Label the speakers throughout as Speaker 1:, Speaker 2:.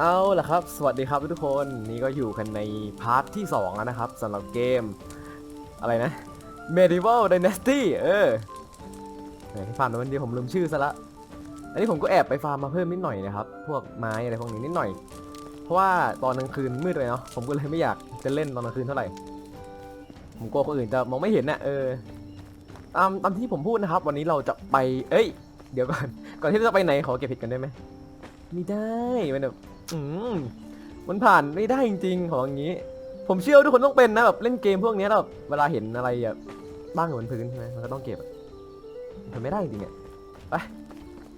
Speaker 1: เอาล่ะครับ สวัสดีครับทุกคนนี่ก็อยู่กันในพาร์ทที่ 2 แล้วนะครับสำหรับเกม อะไรนะ Medieval Dynasty เออแหมที่ฟาร์มวันเดียวผมลืมชื่อซะละ อันนี้ผมก็แอบไปฟาร์มมาเพิ่มนิดหน่อยนะครับ พวกไม้อะไรพวกนี้นิดหน่อย เพราะว่าตอนกลางคืนมืดเลยเนาะผมก็เลยไม่อยากจะเล่นตอนกลางคืนเท่าไหร่ ผมกลัวคนอื่นจะมองไม่เห็นน่ะเออตามตามที่ผมพูดนะครับ วันนี้เราจะไป เอ้ย เดี๋ยวก่อนก่อนที่จะไปไหนขอเก็บผิดกันได้ไหมไม่ได้มันแบบ อืมมันผ่านไม่ได้จริงๆของอย่างนี้ ผมเชื่อว่าทุกคนต้องเป็นนะแบบเล่นเกมพวกนี้แล้วแบบเวลาเห็นอะไรแบบบ้างอยู่บนพื้นใช่ไหมมันก็ต้องเก็บอะทำไม่ได้จริงๆอะไป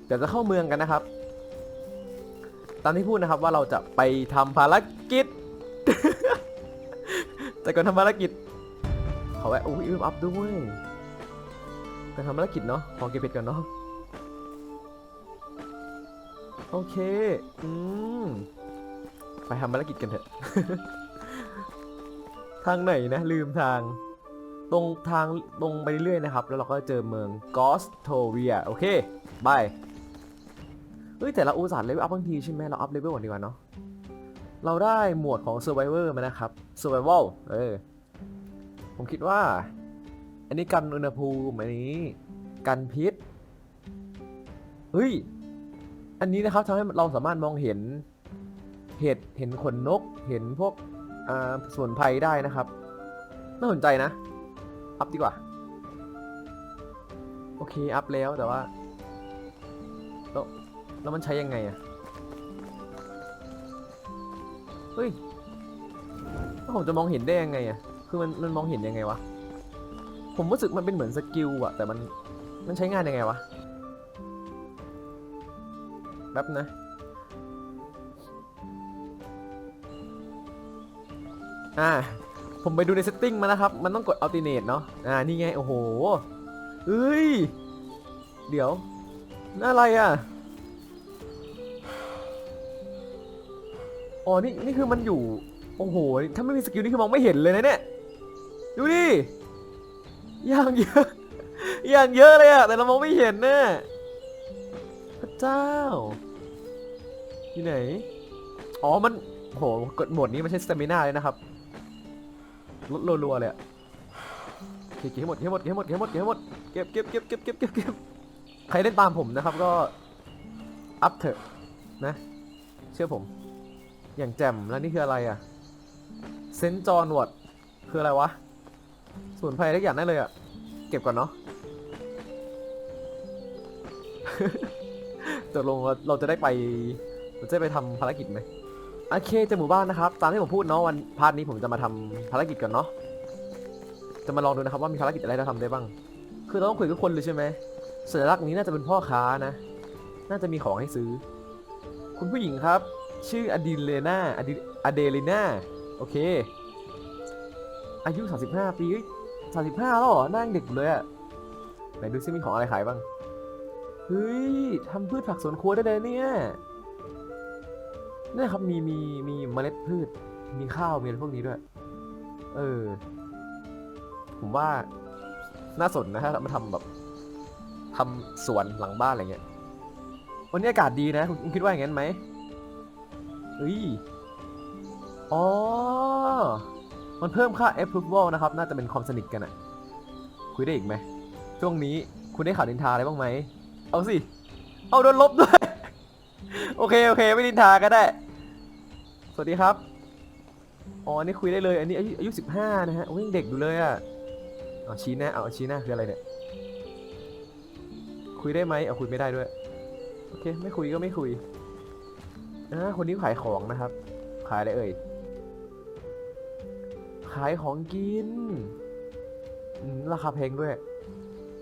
Speaker 1: เดี๋ยวจะเข้าเมืองกันนะครับ ตามที่พูดนะครับว่าเราจะไปทำภารกิจ แต่ก่อนทำภารกิจขอแวะอุ้ยอุ้มอัพด้วยก่อนทำภารกิจเนาะขอเก็บเป็ดก่อนเนาะ โอเค อืม ไปทำภารกิจกันเถอะ ทางไหนนะ ลืมทาง ตรงทางตรงไปเรื่อยๆนะครับ แล้วเราก็เจอเมืองกอสโทเวีย โอเคบายเฮ้ยแต่เราอุตส่าห์เลเวลอัพบางทีใช่ไหมเราอัพเลเวลก่อนดีกว่าเนาะเราได้หมวดของ Survivor มานะครับ Survival เออ ผมคิดว่า อันนี้กันอุณหภูมิอันนี้ กันพิษ เฮ้ย อันนี้นะครับทำให้เราสามารถมองเห็นเห็ดเห็นขนนก เห็นพวกอ่าส่วนภัยได้นะครับน่าสนใจนะ อัพดีกว่า โอเค อัพแล้วแต่ว่า แล้วแล้วมันใช้ยังไงอะเฮ้ยแล้วผมจะมองเห็นได้ยังไงอะคือมันมันมองเห็นยังไงวะ ผมรู้สึกมันเป็นเหมือนสกิลอะแต่มันมันใช้งานยังไงวะ ป๊บนะ อ่า ผมไปดูใน setting มานะครับ มันต้องกด alternate เนาะ อ่า นี่ไง โอ้โหเอ้ย เดี๋ยวน่าอะไรอะ อ๋อ นี่ นี่คือมันอยู่ โอ้โห ถ้าไม่มีสกิลนี่คือมองไม่เห็นเลยนะเนี่ย ดูดิ อย่างเยอะ อย่างเยอะเลยอะแต่เรามองไม่เห็นน่พระเจ้า ที่ไหน อ๋อ มันโหกดหมดนี้มันใช้สเตมินาเลยนะครับลดรัวๆเลยอะเก็บให้หมดเก็บให้หมดเก็บให้หมดเก็บให้หมดเก็บให้หมดเก็บเก็บเก็บเก็บเก็บเก็บเก็บใครเล่นตามผมนะครับก็อัพเถอะนะ เชื่อผม อย่างแจ่มแล้วนี่คืออะไรอะเซนจอนวดคืออะไรวะส่วนภัยทุกอย่างได้เลยอะเก็บก่อนเนาะตกลงเราเราจะได้ไป เราจะไปทำภารกิจไหมโอเคเจะหมู่บ้านนะครับ ตามที่ผมพูดเนาะวันพาร์ทนี้ผมจะมาทำภารกิจกันเนาะจะมาลองดูนะครับว่ามีภารกิจอะไรเราทำได้บ้าง คือเราต้องคุยกับคนเลยใช่ไหมสัญลักษณ์นี้น่าจะเป็นพ่อค้านะ น่าจะมีของให้ซื้อ คุณผู้หญิงครับ ชื่ออดิเลนาอดิอเดลิน่าโอเค อายุ 35 ปีเฮ้ย35แล้วเหรอน้ายังเด็กอยู่เลยอะไหนดูซิมีของอะไรขายบ้าง เฮ้ยทำพืชผักสวนครัวได้เลยเนี่ย เนี่ยครับมีมีมีเมล็ดพืช มีข้าวมีอะไรพวกนี้ด้วย เออ ผมว่าน่าสนนะถ้ามาทำแบบทำสวนหลังบ้านอะไรเงี้ยวันนี้อากาศดีนะคุณคุณคิดว่าอย่างนั้นไหมเฮ้ยอ๋อ มันเพิ่มค่า approval นะครับ น่าจะเป็นความสนิทกันอะคุยได้อีกไหม ช่วงนี้คุณได้ข่าวนินทาอะไรบ้างไหม เอาสิ เอาโดนลบด้วย โอเค โอเค ไม่นินทาก็ได้ สวัสดีครับ อ๋อนนี้คุยได้เลย อันนี้อายุอายุสิบห้านะฮะโอ้ยยังเด็กอยู่เลยอะเอาชี้หน้าเอาชี้หน้าคืออะไรเนี่ย คุยได้ไหมเอาคุยไม่ได้ด้วย โอเค ไม่คุยก็ไม่คุยอ่าคนนี้ขายของนะครับ ขายอะไรเอ่ย ขายของกินอืมราคาแพงด้วย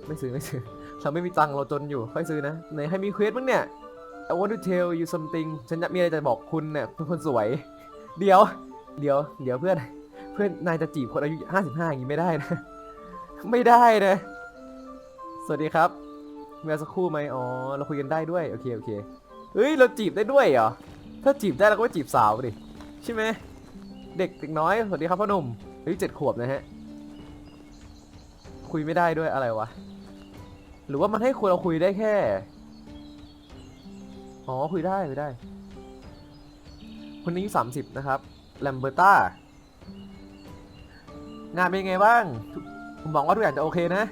Speaker 1: ไม่ซื้อไม่ซื้อ เราไม่มีตังค์เราจนอยู่ ค่อยซื้อนะไหนให้มีเควสบ้างเนี่ย I want to tell you something ฉันจะมีอะไรจะบอกคุณเนี่ยเป็นคนสวย เดี๋ยว เดี๋ยว เดี๋ยวเพื่อน เพื่อนนายจะจีบคนอายุ55อย่างนี้ไม่ได้นะ ไม่ได้นะ สวัสดีครับเมีอสักครู่ไหมอ๋อ เราคุยกันได้ด้วย โอเค โอเค เฮ้ย เราจีบได้ด้วยเหรอ ถ้าจีบได้เราก็ไปจีบสาวดิ ใช่ไหม เด็กเด็กน้อย สวัสดีครับพ่อหนุ่มเฮ้ยเจ็ดขวบนะฮะ คุยไม่ได้ด้วยอะไรวะ หรือว่ามันให้คุยเราคุยได้แค่ อ๋อ คุยได้คุยได้ คนนี้อายุ30นะครับแลมเบอร์ตางานเป็นไงบ้างผมหวังว่าทุกอย่างจะโอเคนะ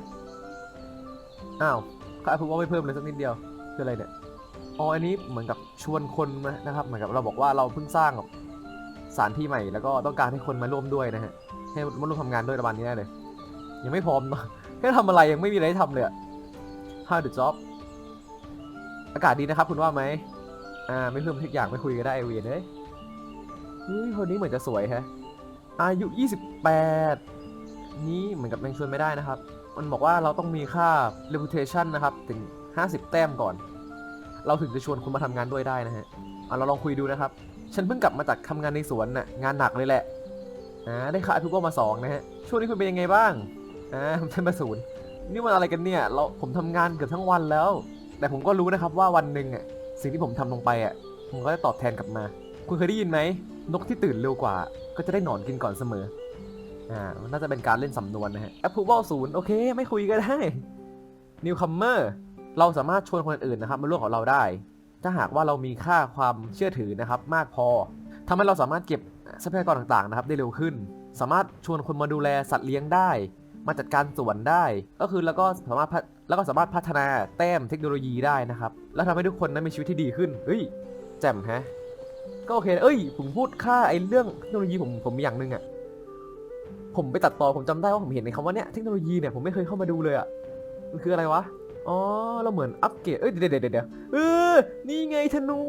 Speaker 1: อ้าวค่าพูดว่าไม่เพิ่มเลยสักนิดเดียวคืออะไรเนี่ยอ๋ออันนี้เหมือนกับชวนคนมานะครับ เหมือนกับเราบอกว่าเราเพิ่งสร้างสถานที่ใหม่ แล้วก็ต้องการให้คนมาร่วมด้วยนะฮะให้มาร่วมทำงานด้วยประมาณนี้ได้เลย ยังไม่พร้อมเนอะให้ทำอะไรยังไม่มีอะไรทำเลยอะ How the job อากาศดีนะครับคุณว่าไหมอ่าไม่เพิ่มทุกอย่างไม่คุยกันได้ไอเวียนเอ้ย เฮ้ยคนนี้เหมือนจะสวยแฮะ อายุ 28 นี้เหมือนกับยังชวนไม่ได้นะครับ มันบอกว่าเราต้องมีค่า reputation นะครับ ถึง 50 แต้มก่อน เราถึงจะชวนคุณมาทำงานด้วยได้นะฮะอะเราลองคุยดูนะครับ ฉันเพิ่งกลับมาจากทำงานในสวนน่ะ งานหนักเลยแหละอ่าได้ค่าทุกมาสองนะฮะ ช่วงนี้คุณเป็นยังไงบ้างอ่าฉันมาศูนย์นี่มันอะไรกันเนี่ย เราผมทำงานเกือบทั้งวันแล้ว แต่ผมก็รู้นะครับว่าวันหนึ่งอะสิ่งที่ผมทำลงไปอะผมก็จะตอบแทนกลับมา คุณเคยได้ยินไหม นกที่ตื่นเร็วกว่า ก็จะได้หนอนกินก่อนเสมอ อ่าน่าจะเป็นการเล่นสำนวนนะฮะ approval ศูนย์โอเค ไม่คุยก็ได้ newcomer เราสามารถชวนคนอื่นนะครับมาร่วมกับเราได้ ถ้าหากว่าเรามีค่าความเชื่อถือนะครับ มากพอทำให้เราสามารถเก็บทรัพยากรต่างๆนะครับ ได้เร็วขึ้น สามารถชวนคนมาดูแลสัตว์เลี้ยงได้ มาจัดการสวนได้ ก็คือแล้วก็สามารถแล้วก็สามารถพัฒนาแต้มเทคโนโลยีได้นะครับ แล้วทำให้ทุกคนนั้นมีชีวิตที่ดีขึ้น เฮ้ย แจ่มฮะ ก็โอเคเอ้ย ผมพูดค่าไอ้เรื่องเทคโนโลยีผมผมมีอย่างหนึ่งอะผมไปตัดต่อผมจำได้ว่าผมเห็นในคำว่าเนี้ยเทคโนโลยีเนี่ยผมไม่เคยเข้ามาดูเลยอะมันคืออะไรวะอ๋อเราเหมือนอัปเกรดเอ้ยเดี๋ยวเดี๋ยวเดี๋ยวเออนี่ไงธนู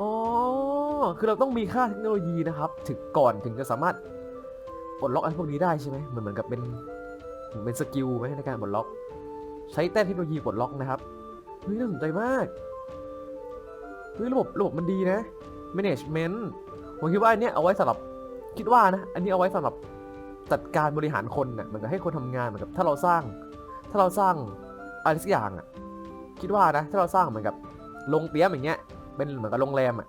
Speaker 1: อ๋อคือเราต้องมีค่าเทคโนโลยีนะครับ ถึงก่อนถึงจะสามารถปลดล็อกอะไรพวกนี้ได้ใช่ไหมเหมือนเหมือนกับเป็นเหมือนเป็นสกิลไหมในการปลดล็อก ใช้แต้มเทคโนโลยีปลดล็อกนะครับเฮ้ยน่าสนใจมาก เฮ้ยระบบระบบมันดีนะ management ผมคิดว่าอันเนี้ยเอาไว้สำหรับคิดว่านะ อันนี้เอาไว้สำหรับจัดการบริหารคนน่ะเหมือนกับให้คนทำงานเหมือนกับถ้าเราสร้าง ถ้าเราสร้างอะไรสักอย่างอะ คิดว่านะ ถ้าเราสร้างเหมือนกับโรงเตี้ยมอย่างเงี้ย เป็นเหมือนกับโรงแรมอะ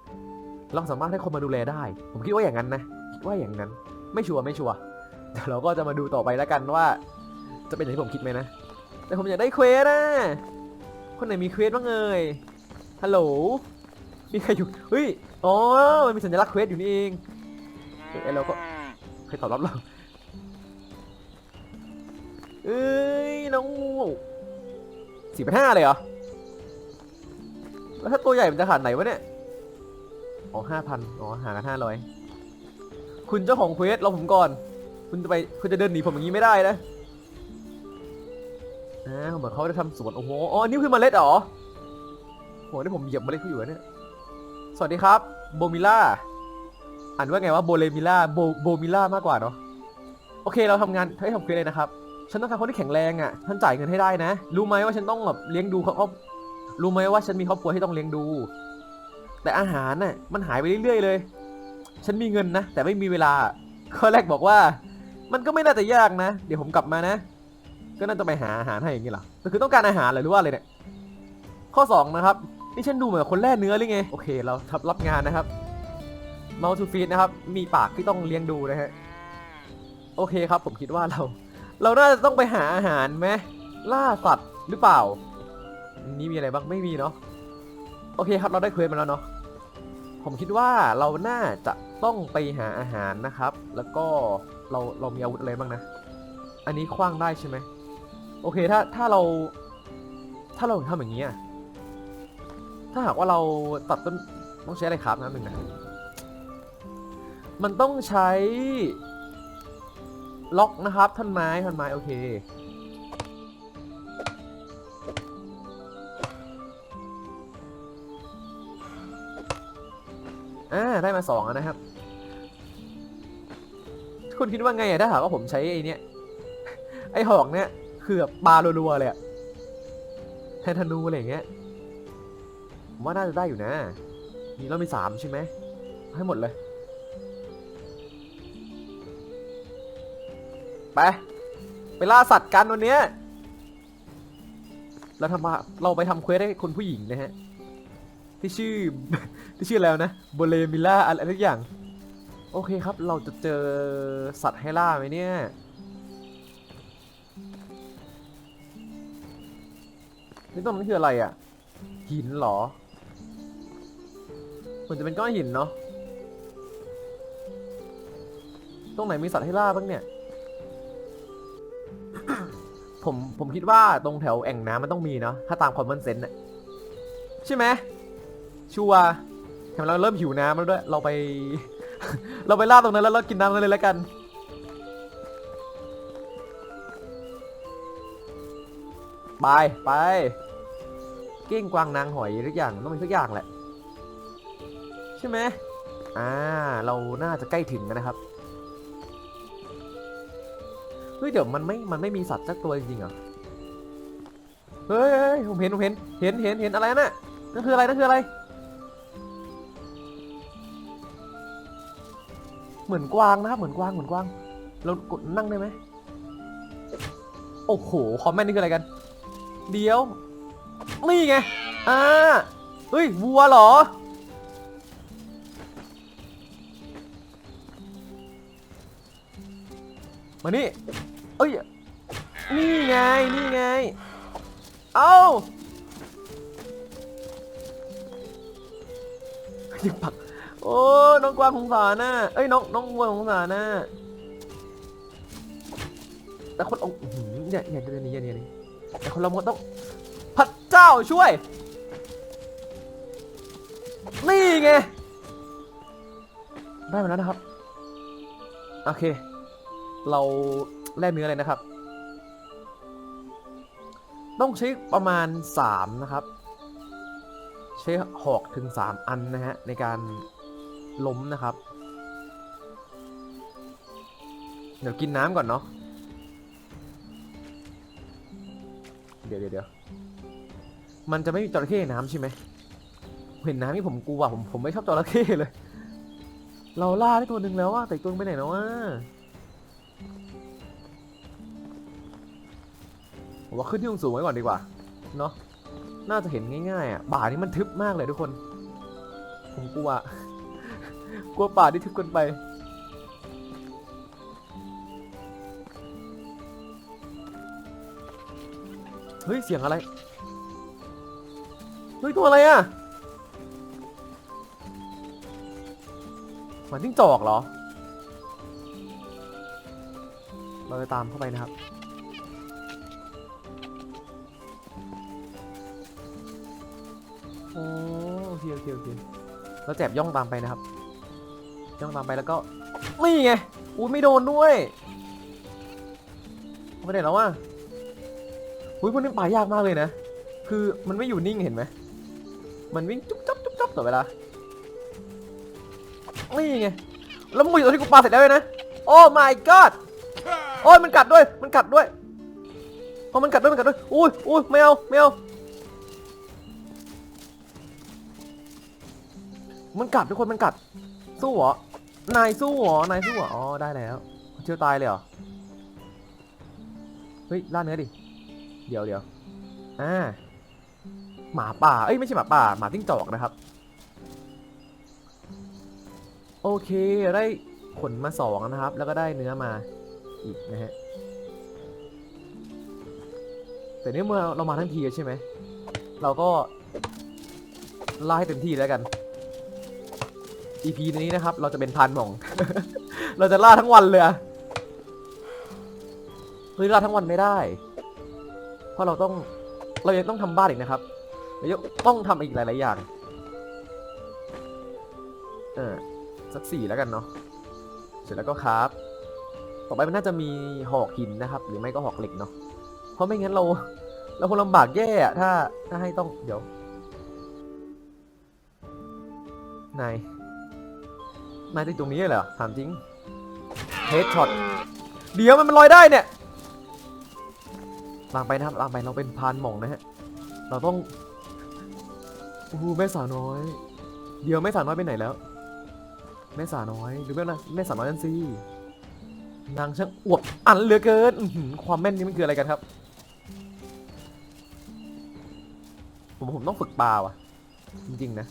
Speaker 1: เราสามารถให้คนมาดูแลได้ ผมคิดว่าอย่างนั้นนะ คิดว่าอย่างนั้น ไม่ชัวร์ไม่ชัวร์เดี๋ยวเราก็จะมาดูต่อไปแล้วกันว่า จะเป็นอย่างที่ผมคิดไหมนะ แต่ผมอยากได้เควสนะ คนไหนมีเควสบ้างเอ่ย ฮัลโหล มีใครอยู่เฮ้ยอ๋อมันมีสัญลักษณ์เควสอยู่นี่เองเอ้ยเราก็ใครตอบรับเราเอ้ยน้องงูสี่พันห้าเลยเหรอแล้วถ้าตัวใหญ่มันจะขนาดไหนวะเนี่ยอ๋อห้าพันอ๋อหากันห้าร้อยคุณเจ้าของเควสรอผมก่อน คุณจะไปคุณจะเดินหนีผมอย่างนี้ไม่ได้นะอ่าเหมือนเขาจะทำสวนโอ้โหอ๋อนี่คือเมล็ดเหรอโหนี่ผมเหยียบเมล็ดเขาอยู่เนี่ย สวัสดีครับ โบมิล่า อ่านว่าไงว่าโบเลมิล่า โบโบมิล่ามากกว่าเนาะ โอเคเราทำงานให้ทำเควสเลยนะครับ ฉันต้องการคนที่แข็งแรงอะฉันจ่ายเงินให้ได้นะ รู้ไหมว่าฉันต้องแบบเลี้ยงดูเขาเขารู้ไหมว่าฉันมีครอบครัวที่ต้องเลี้ยงดู แต่อาหารน่ะมันหายไปเรื่อยๆเลย ฉันมีเงินนะ แต่ไม่มีเวลาข้อแรกบอกว่า มันก็ไม่น่าจะยากนะ เดี๋ยวผมกลับมานะ ก็น่าจะไปหาอาหารให้อย่างนี้เหรอก็คือต้องการอาหารหรือว่าอะไรเนี่ย ข้อสองนะครับ นี่ฉันดูเหมือนคนแล่เนื้อหรือไง โอเคเราทับรับงานนะครับ m o u t to feed นะครับ มีปากที่ต้องเลี้ยงดูนะฮะ โอเคครับผมคิดว่าเรา เราน่าจะต้องไปหาอาหารไหมล่าสัตว์หรือเปล่า นี่มีอะไรบ้างไม่มีเนาะ โอเคครับเราได้เควสมาแล้วเนาะ ผมคิดว่าเราน่าจะต้องไปหาอาหารนะครับ แล้วก็เราเรามีอาวุธอะไรบ้างนะ อันนี้คว้างได้ใช่ไหม โอเคถ้าถ้าเรา ถ้าเราทำอย่างนี้อะ ถ้าหากว่าเราตัดต้นต้องใช้อะไรครับน้ำหนึ่งนะมันต้องใช้ ล็อกนะครับท่อนไม้ท่อนไม้โอเคอ่าได้มาสองแล้วนะครับ คุณคิดว่าไงอะถ้าหากว่าผมใช้ไอ้เนี้ยไอ้หอกเนี้ยคือแบบปลารัวๆเลยอะแทนธนูอะไรอย่างเงี้ย ผมว่าน่าจะได้อยู่นะนี่เรามีสามใช่ไหม ให้หมดเลย ไป ไปล่าสัตว์กันวันเนี้ยเราทำเราไปทำเควสให้คนผู้หญิงนะฮะ ที่ชื่อ ที่ชื่อแล้วนะโบเลมิล่าอะไรทุกอย่าง โอเคครับ เราจะเจอสัตว์ให้ล่าไหมเนี่ยนี่ตรงนั้นคืออะไรอะหินหรอ เหมือนจะเป็นก้อนหินเนาะ ตรงไหนมีสัตว์ให้ล่าบ้างเนี่ย ผมผมคิดว่าตรงแถวแอ่งน้ำมันต้องมีเนาะ ถ้าตามคอมมอนเซนต์น่ะใช่ไหม ชัวแถมเราเริ่มหิวน้ำแล้วด้วย เราไป เราไปล่าตรงนั้นแล้วเรากินน้ำกันเลยแล้วกันไปไป เก้งกวางนางหอยทุกอย่างต้องมีทุกอย่างแหละ ใช่ไหมอ่า เราน่าจะใกล้ถึงนะครับเฮ้ยเดี๋ยวมันไม่ มันไม่มีสัตว์สักตัวจริงเหรอเฮ้ยเฮ้ยผมเห็นผมเห็น เห็นเห็นเห็นอะไรน่ะนั่นคืออะไรนั่นคืออะไร เหมือนกวางนะครับเหมือนกวางเหมือนกวาง เรากดนั่งได้ไหมโอ้โห คอมเมนต์นี่คืออะไรกัน เดี๋ยว นี่ไง อ่า เฮ้ยวัวเหรอ มานี่ เอ้ย นี่ไง นี่ไง เอ้ายิงปัก โอ้ น้องกวางสงสารน่ะเอ้ย น้อง น้องวัวสงสารน่ะแต่คนเอาอื้อหือเนี่ยเนี่ยเดี๋ยวนี้เนี่ยเนี่ยแต่คนเรามันต้องพระเจ้าช่วย นี่ไง ได้มาแล้วนะครับ โอเค เราแล่เนื้อเลยนะครับ ต้องใช้ประมาณ 3 นะครับ ใช้หอกถึง 3 อันนะฮะ ในการล้มนะครับ เดี๋ยวกินน้ำก่อนเนาะเดี๋ยวเดี๋ยวมันจะไม่มีจระเข้น้ำใช่ไหมเห็นน้ำนี่ผมกลัวผมผมไม่ชอบจระเข้เลย เราล่าได้ตัวหนึ่งแล้วว่าแต่ตัวนึงไปไหนแล้วว่า ผมว่าขึ้นที่สูงไว้ก่อนดีกว่า เนาะน่าจะเห็นง่ายๆอะป่านี้มันทึบมากเลยทุกคน ผมกลัว กลัวป่าที่ทึบเกินไป เฮ้ย เสียงอะไร เฮ้ย ตัวอะไรอะหมาจิ้งจอกเหรอ เราจะตามเข้าไปนะครับ โอ้โอเคโอเคโอเคแล้วแจบย่องตามไปนะครับ ย่องตามไปแล้วก็นี่ไงอุ้ยไม่โดนด้วยเอาไปไหนแล้วว่ะอุ้ยพวกนี้ป่ายากมากเลยนะ คือมันไม่อยู่นิ่งเห็นไหมมันวิ่งจุ๊บจับจุ๊บจับต่อเวลานี่ไงแล้วมึงอยู่ตรงที่กูปาเสร็จแล้วเลยนะโอ้ my god โอ้ยมันกัดด้วยมันกัดด้วยพอมันกัดด้วยมันกัดด้วยอุ้ยอุ้ยไม่เอาไม่เอา มันกัดทุกคนมันกัด สู้เหรอ นายสู้เหรอ นายสู้เหรอ อ๋อได้แล้ว เชื่อตายเลยเหรอ เฮ้ยล่าเนื้อดิ เดี๋ยวเดี๋ยวอ่า หมาป่า เอ้ยไม่ใช่หมาป่า หมาจิ้งจอกนะครับ โอเคได้ขนมาสองนะครับ แล้วก็ได้เนื้อมาอีกนะฮะ แต่เนี่ยเมื่อเรามาทั้งทีใช่ไหม เราก็ล่าให้เต็มที่แล้วกัน EP นี้นะครับ เราจะเป็นพานหม่อง เราจะล่าทั้งวันเลยอะเฮ้ยล่าทั้งวันไม่ได้ เพราะเราต้องเรายังต้องทำบ้านอีกนะครับเรายังต้องทำอีกหลาย ๆ อย่าง เออสักสี่แล้วกันเนาะเสร็จแล้วก็ครับ ต่อไปมันน่าจะมีหอกหินนะครับ หรือไม่ก็หอกเหล็กเนาะเพราะไม่งั้นเรา เราคงลำบากแย่อะถ้าถ้าให้ต้องเดี๋ยวนาย นายติดตรงนี้เหรอถามจริงเฮดช็อตเดี๋ยวมันมันลอยได้เนี่ยลางไปนะครับลางไปเราเป็นพานหม่องนะฮะเราต้องโอ้โหแม่สาวน้อย เดี๋ยวแม่สาวน้อยไปไหนแล้ว แม่สาวน้อยหรือแม่นะแม่สาวน้อยนั่นสินางช่างอวบอันเหลือเกินความแม่นนี่มันคืออะไรกันครับ ผมผมต้องฝึกปลาว่ะ จริงๆนะ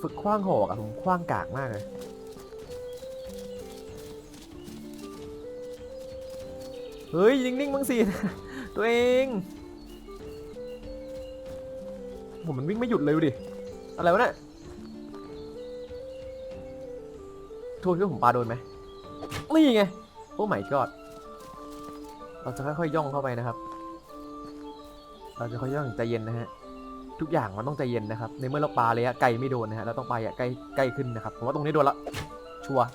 Speaker 1: ฝึกคว้างหอกอะผมคว้างกากมากเลย เฮ้ยนิ่งๆบ้างสิตัวเอง ผมมันวิ่งไม่หยุดเลยดิ อะไรวะเนี่ยทวนก็ผมปลาโดนไหมนี่ไง โอ้ไม่กอดเราจะค่อยๆย่องเข้าไปนะครับ เราจะค่อยย่องใจเย็นนะฮะ ทุกอย่างมันต้องใจเย็นนะครับ ในเมื่อเราปลาระยะไกลไม่โดนนะฮะเราต้องปาระใกล้ใกล้ขึ้นนะครับผมว่าตรงนี้โดนละชัวร์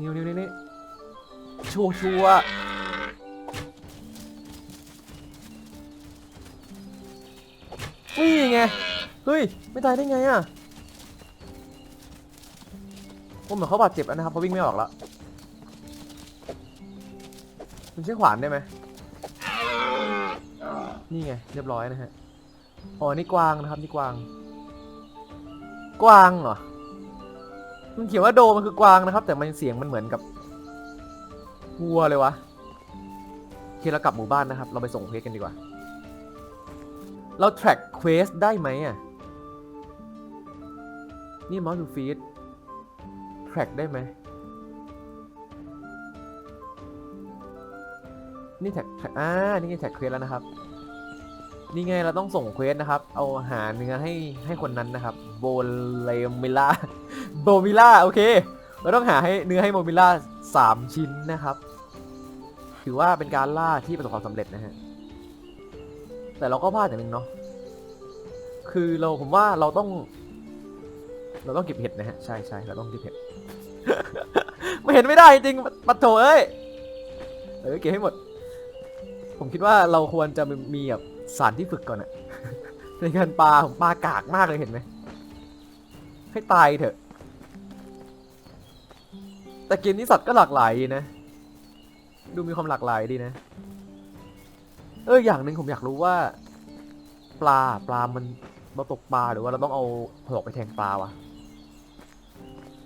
Speaker 1: นิ้วนิ้วนี่นี่ชัวร์ชัวร์นี่ไงเฮ้ยไม่ตายได้ไงอะผมเหมือนเขาบาดเจ็บแล้วนะครับเขาวิ่งไม่ออกแล้วคุณใช้ขวานได้ไหม นี่ไงเรียบร้อยนะฮะอ๋อนี่กวางนะครับนี่กวาง กวางเหรอมันเขียนว่าโดมันคือกวางนะครับ แต่มันเสียงมันเหมือนกับวัวเลยวะโอเคเรากลับหมู่บ้านนะครับ เราไปส่งเควสกันดีกว่า เรา track quest ได้ไหมอะนี่ mouse to feed track ได้ไหมนี่ track track อ่านี่ไง track quest แล้วนะครับ นี่ไงเราต้องส่งเควสนะครับ เอาหาเนื้อให้ให้คนนั้นนะครับ โบเลมิล่าโบมิล่าโอเค เราต้องหาให้เนื้อให้โบมิล่าสามชิ้นนะครับ ถือว่าเป็นการล่าที่ประสบความสำเร็จนะฮะ แต่เราก็พลาดอย่างหนึงเนาะ คือเราผมว่าเราต้อง เราต้องเก็บเห็ดนะฮะ ใช่ใช่เราต้องเก็บเห็ด ไม่เห็นไม่ได้จริงปัดโถเอ้ย เออเก็บให้หมด ผมคิดว่าเราควรจะมีแบบ สารที่ฝึกก่อนอะในการปลาผมปลากากมากเลยเห็นไหมให้ตายเถอะ แต่เกมนี้สัตว์ก็หลากหลายดีนะ ดูมีความหลากหลายดีนะ เอออย่างหนึ่งผมอยากรู้ว่า ปลาปลามันเราตกปลาหรือว่าเราต้องเอาหอกไปแทงปลาวะ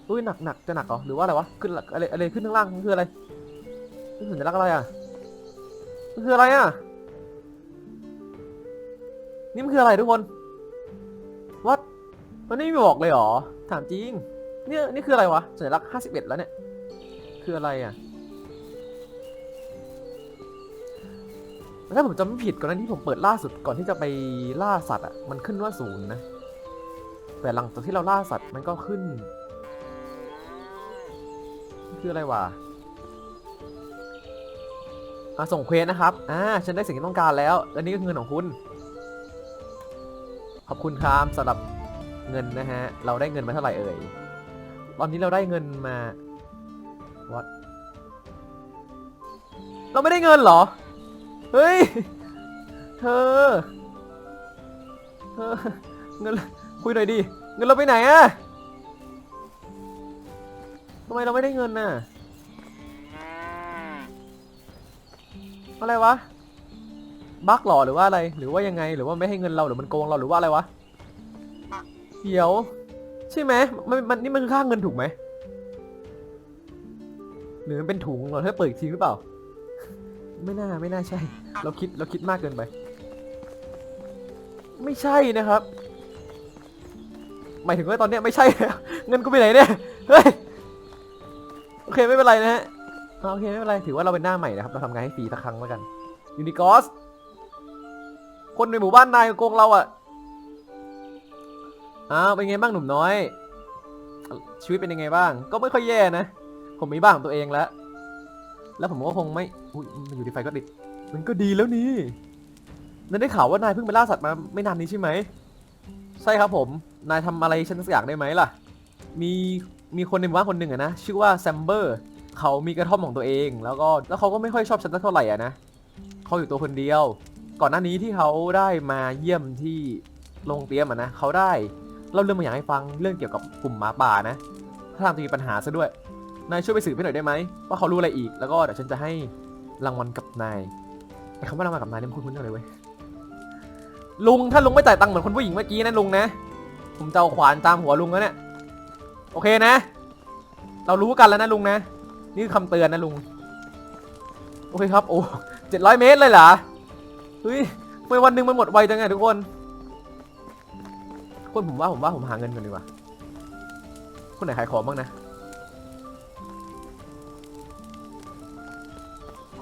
Speaker 1: อุ้ยหนักหนักจะหนักเหรอหรือว่าอะไรวะขึ้นอะไรอะไรขึ้นข้างล่างมันคืออะไรนี่สัญลักษณ์อะไรอะมันคืออะไรอะ นี่มันคืออะไรทุกคนวัดมันไม่มีบอกเลยเหรอ ถามจริง เนี่ยนี่คืออะไรวะสัญลักษณ์ห้าสิบเอ็ดแล้วเนี่ย คืออะไรอะ ถ้าผมจำไม่ผิดก่อนหน้านี้ผมเปิดล่าสุดก่อนที่จะไปล่าสัตว์อะ มันขึ้นว่าศูนย์นะ แต่หลังจากที่เราล่าสัตว์มันก็ขึ้น คืออะไรวะอะส่งเควสนะครับ อ่า ฉันได้สิ่งที่ต้องการแล้วและนี่ก็คือเงินของคุณ ขอบคุณครับสำหรับเงินนะฮะ เราได้เงินมาเท่าไหร่เอ่ย ตอนนี้เราได้เงินมา what เราไม่ได้เงินเหรอ เฮ้ย เธอ เธอ เงิน คุยหน่อยดิ เงินเราไปไหนอะทำไมเราไม่ได้เงินน่ะ อะไรวะ บั๊กหรอหรือว่าอะไรหรือว่ายังไงหรือว่าไม่ให้เงินเราหรือมันโกงเราหรือว่าอะไรวะเดี๋ยว ใช่ไหมมันมันนี่มันคือค่าเงินถูกไหมหรือมันเป็นถุงเราแค่เปิดอีกทีหรือเปล่า ไม่น่าไม่น่าใช่ เราคิดเราคิดมากเกินไป ไม่ใช่นะครับหมายถึงว่าตอนเนี้ยไม่ใช่แล้วเงินกูไปไหนเนี่ยเฮ้ยโอเคไม่เป็นไรนะฮะโอเคไม่เป็นไรถือว่าเราเป็นหน้าใหม่นะครับเราทำงานให้ฟรีสักครั้งแล้วกันยูนิคอส คนในหมู่บ้านนายโกงเราอะอ้าวเป็นไงบ้างหนุ่มน้อย ชีวิตเป็นยังไงบ้าง ก็ไม่ค่อยแย่นะ ผมมีบ้านของตัวเองแล้ว แล้วผมก็คงไม่อุ้ยมาอยู่ในไฟก็ติด มันก็ดีแล้วนี่นั่นได้ข่าวว่านายเพิ่งไปล่าสัตว์มาไม่นานนี้ใช่ไหม ใช่ครับผม นายทำอะไรฉันสักอย่างได้ไหมล่ะ มีมีคนในหมู่บ้านคนหนึ่งอะนะชื่อว่าแซมเบอร์เขามีกระท่อมของตัวเอง แล้วก็แล้วเขาก็ไม่ค่อยชอบฉันสักเท่าไหร่อะนะเขาอยู่ตัวคนเดียว ก่อนหน้านี้ที่เขาได้มาเยี่ยมที่โรงเตรียมอะนะเขาได้เล่าเรื่องมางอย่างให้ฟังเรื่องเกี่ยวกับกลุ่มหมาป่านะ ถ้าทางจะมีปัญหาซะด้วยนายช่วยไปสืบให้หน่อยได้ไหมว่าเขารู้อะไรอีกแล้วก็เดี๋ยวฉันจะให้รางวัลกับนายไอ้คำว่ารางวัลกับนายนี่มันคุ้นๆจังเลยเว้ยลุงถ้าลุงไม่จ่ายตังค์เหมือนคนผู้หญิงเมื่อกี้นะลุงนะ ผมจะเอาขวานตามหัวลุงแล้วเนี่ยโอเคนะ เรารู้กันแล้วนะลุงนะ นี่คือคำเตือนนะลุง โอเคครับ โอ้เจ็ดร้อยเมตรเลยเหรอ เฮ้ยทำไมวันหนึ่งมันหมดไวจังไงทุกคนทุกคนผมว่าผมว่าผมหาเงินก่อนดีกว่าคนไหนขายของบ้างนะ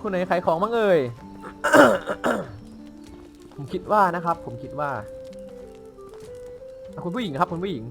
Speaker 1: คนไหนขายของบ้างเอ่ย ผมคิดว่านะครับ ผมคิดว่า คุณผู้หญิงครับ คุณผู้หญิง